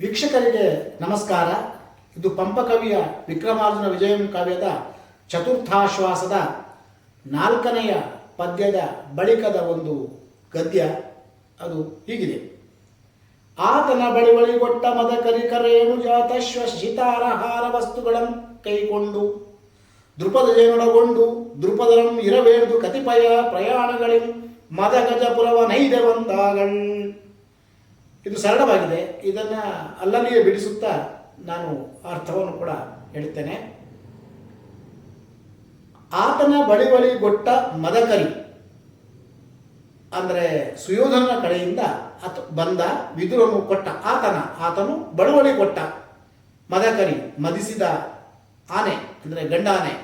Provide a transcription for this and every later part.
ವೀಕ್ಷಕರಿಗೆ ನಮಸ್ಕಾರ. ಇದು ಪಂಪಕವಿಯ ವಿಕ್ರಮಾರ್ಜುನ ವಿಜಯಂ ಕಾವ್ಯದ ಚತುರ್ಥಾಶ್ವಾಸದ ನಾಲ್ಕನೆಯ ಪದ್ಯದ ಬಳಿಕದ ಒಂದು ಗದ್ಯ. ಅದು ಹೀಗಿದೆ. ಆತನ ಬಳಿ ಒಳಿಗೊಟ್ಟ ಮದ ಕರಿಕರೇಣು ಜಾತಶ್ವ ಶಿತಾರಹಾರ ವಸ್ತುಗಳನ್ನು ಕೈಕೊಂಡು. ದೃಪದಜನೊಳಗೊಂಡು ದೃಪದರಂ ಇರಬೇಡ್ದು ಕತಿಪಯ ಪ್ರಯಾಣಗಳಿಂ ಮದ ಗಜಪುರವ ನೈದವಂತಾಗಳ್ ಇದು ಸರಳವಾಗಿದೆ. ಇದನ್ನು ಅಲ್ಲಲ್ಲಿಯೇ ಬಿಡಿಸುತ್ತಾ ನಾನು ಅರ್ಥವನ್ನು ಕೂಡ ಹೇಳುತ್ತೇನೆ. ಆತನ ಬಳಿ ಬಳಿ ಗೊಟ್ಟ ಮದಕರಿ, ಅಂದರೆ ಸುಯೋಧನ ಕಡೆಯಿಂದ ಅತ್ ಬಂದ ವಿದುರನು ಕೊಟ್ಟ ಆತನ, ಆತನು ಬಳುವಳಿ ಕೊಟ್ಟ ಮದಕರಿ, ಮದಿಸಿದ ಆನೆ, ಅಂದರೆ ಗಂಡಾನೆ,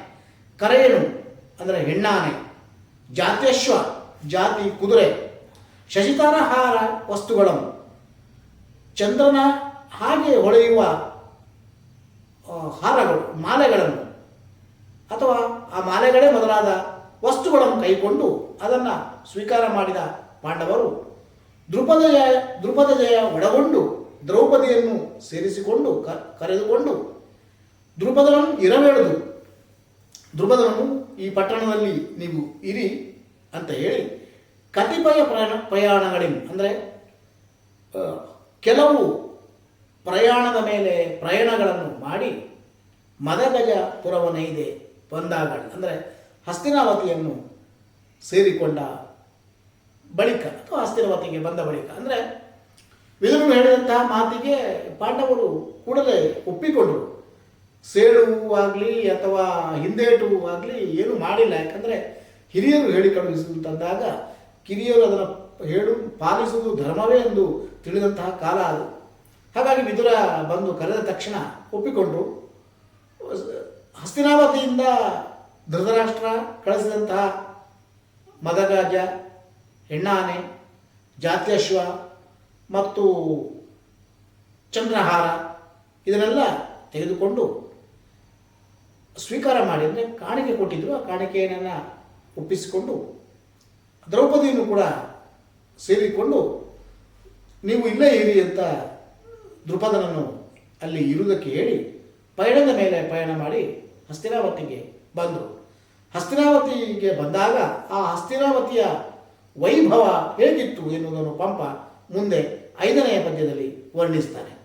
ಕರೆಯನು, ಅಂದರೆ ಹೆಣ್ಣಾನೆ, ಜಾತ್ಯಶ್ವ, ಜಾತಿ ಕುದುರೆ, ಶಶಿತಾರಹಾರ ವಸ್ತುಗಳನ್ನು ಚಂದ್ರನ ಹಾಗೆ ಹೊಳೆಯುವ ಹಾರಗಳು, ಮಾಲೆಗಳನ್ನು ಅಥವಾ ಆ ಮಾಲೆಗಳೇ ಮೊದಲಾದ ವಸ್ತುಗಳನ್ನು ಕೈಕೊಂಡು ಅದನ್ನು ಸ್ವೀಕಾರ ಮಾಡಿದ ಪಾಂಡವರು ದೃಪದ ಜಯ ದೃಪದ ಜಯ ಒಡಗೊಂಡು ದ್ರೌಪದಿಯನ್ನು ಸೇರಿಸಿಕೊಂಡು ಕ, ಕರೆದುಕೊಂಡು ದೃಪದನನ್ನು ಇರಬೇಡದು. ದೃಪದನನ್ನು ಈ ಪಟ್ಟಣದಲ್ಲಿ ನೀವು ಇರಿ ಅಂತ ಹೇಳಿ ಕತಿಪಯ ಪ್ರಯಾಣ, ಪ್ರಯಾಣಗಳಿಂದ ಅಂದರೆ ಕೆಲವು ಪ್ರಯಾಣದ ಮೇಲೆ ಪ್ರಯಾಣಗಳನ್ನು ಮಾಡಿ ಮದಗಜ ಪುರವನೈದೆ ಬಂದಾಗ ಅಂದರೆ ಹಸ್ತಿನಾವತಿಯನ್ನು ಸೇರಿಕೊಂಡ ಬಳಿಕ ಅಥವಾ ಹಸ್ತಿನಾವತಿಗೆ ಬಂದ ಬಳಿಕ, ಅಂದರೆ ವಿದುರು ಹೇಳಿದಂತಹ ಮಾತಿಗೆ ಪಾಂಡವರು ಕೂಡಲೇ ಒಪ್ಪಿಕೊಂಡರು. ಸೇಡುವಾಗಲಿ ಅಥವಾ ಹಿಂದೇಟುವಾಗಲಿ ಏನು ಮಾಡಿಲ್ಲ, ಯಾಕಂದರೆ ಹಿರಿಯರು ಹೇಳಿ ಕಳುಹಿಸುವಂತಂದಾಗ ಕಿರಿಯರು ಅದನ್ನು ಹೇಳು, ಪಾಲಿಸುವುದು ಧರ್ಮವೇ ಎಂದು ತಿಳಿದಂತಹ ಕಾಲ ಅದು. ಹಾಗಾಗಿ ವಿದುರ ಬಂದು ಕರೆದ ತಕ್ಷಣ ಒಪ್ಪಿಕೊಂಡರು. ಹಸ್ತಿನಾವತಿಯಿಂದ ಧೃತರಾಷ್ಟ್ರ ಕಳಿಸಿದಂತಹ ಮದಗಾಜ ಹೆಣ್ಣಾನೆ, ಜಾತ್ಯಶ್ವ ಮತ್ತು ಚಂದ್ರಹಾರ ಇದನ್ನೆಲ್ಲ ತೆಗೆದುಕೊಂಡು ಸ್ವೀಕಾರ ಮಾಡಿ ಅಂದರೆ ಕಾಣಿಕೆ ಕೊಟ್ಟಿದ್ರು. ಆ ಕಾಣಿಕೆಯನ್ನು ಒಪ್ಪಿಸಿಕೊಂಡು ದ್ರೌಪದಿಯನ್ನು ಕೂಡ ಸೇರಿಕೊಂಡು ನೀವು ಇಲ್ಲೇ ಇರಿ ಅಂತ ದೃಪದನನ್ನು ಅಲ್ಲಿ ಇರುವುದಕ್ಕೆ ಹೇಳಿ ಪಯಣದ ಮೇಲೆ ಪಯಣ ಮಾಡಿ ಹಸ್ತಿನಾವತಿಗೆ ಬಂದರು. ಹಸ್ತಿನಾವತಿಗೆ ಬಂದಾಗ ಆ ಹಸ್ತಿನಾವತಿಯ ವೈಭವ ಹೇಗಿತ್ತು ಎನ್ನುವುದನ್ನು ಪಂಪ ಮುಂದೆ ಐದನೆಯ ಪದ್ಯದಲ್ಲಿ ವರ್ಣಿಸ್ತಾರೆ